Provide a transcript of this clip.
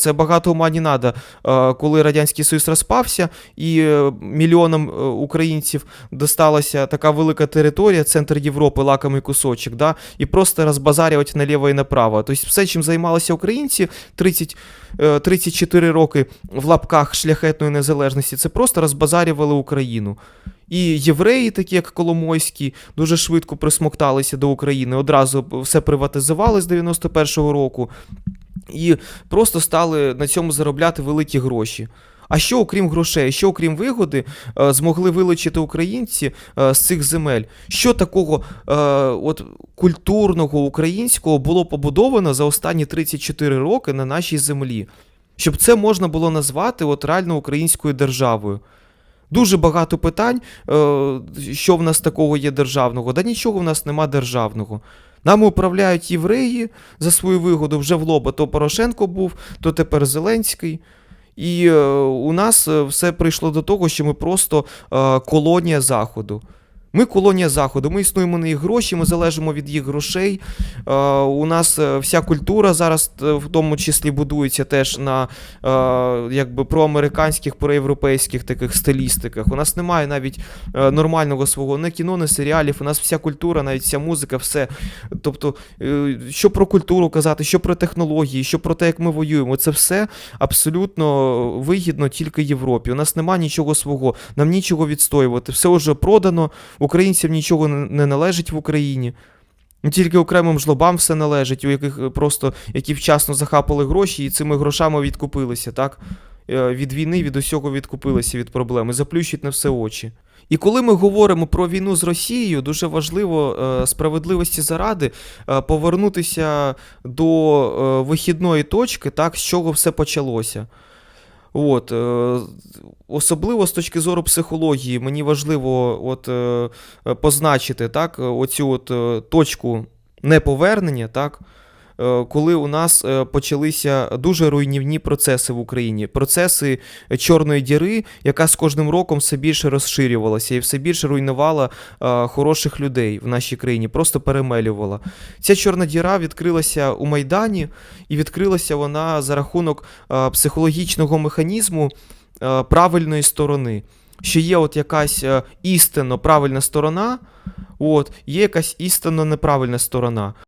Це багато ума не надо, е, коли Радянський Союз розпався, і е, мільйонам е, українців досталася така велика територія, центр Європи, лакомий кусочок, да, і просто розбазарювати наліво і направо. Тобто все, чим займалися українці 30, е, 34 роки в лапках шляхетної незалежності, це просто розбазарювали Україну. І євреї, такі як Коломойські, дуже швидко присмокталися до України, одразу все приватизували з 91-го року і просто стали на цьому заробляти великі гроші. А що окрім грошей, що окрім вигоди, е, змогли вилучити українці е, з цих земель? Що такого е, от, культурного українського було побудовано за останні 34 роки на нашій землі? Щоб це можна було назвати от реально українською державою. Дуже багато питань, що в нас такого є державного. Да нічого в нас нема державного. Нами управляють євреї за свою вигоду вже в лоба. То Порошенко був, то тепер Зеленський. І е, у нас е, все прийшло до того, що ми просто е, колонія Заходу. Ми колонія Заходу, ми існуємо на їх гроші, ми залежимо від їх грошей. Е, у нас е, вся культура зараз е, в тому числі будується теж на е, якби проамериканських, проєвропейських таких стилістиках. У нас немає навіть е, нормального свого не кіно, не серіалів. У нас вся культура, навіть вся музика, все. Тобто, е, що про культуру казати, що про технології, що про те, як ми воюємо, це все абсолютно вигідно тільки Європі. У нас немає нічого свого, нам нічого відстоювати. Все вже продано, українцям нічого не належить в Україні. Ну, Тільки окремим жлобам все належить, у яких е, просто які вчасно захапали гроші і цими грошами відкупилися, так? Е, Від війни, від усього відкупилися від проблеми, заплющить на все очі. І коли ми говоримо про війну з Росією, дуже важливо е, справедливості заради повернутися до вихідної точки, так, з чого все почалося. От, е, особливо з точки зору психології, мені важливо от, е, позначити так, оцю от, е, точку неповернення, так, коли у нас е, почалися дуже руйнівні процеси в Україні. Процеси чорної діри, яка з кожним роком все більше розширювалася і все більше руйнувала е, хороших людей в нашій країні, просто перемелювала. Ця чорна діра відкрилася у Майдані, і відкрилася вона за рахунок е, психологічного механізму е, правильної сторони. Що є от якась е, істинно правильна сторона, от, є якась істинно неправильна сторона.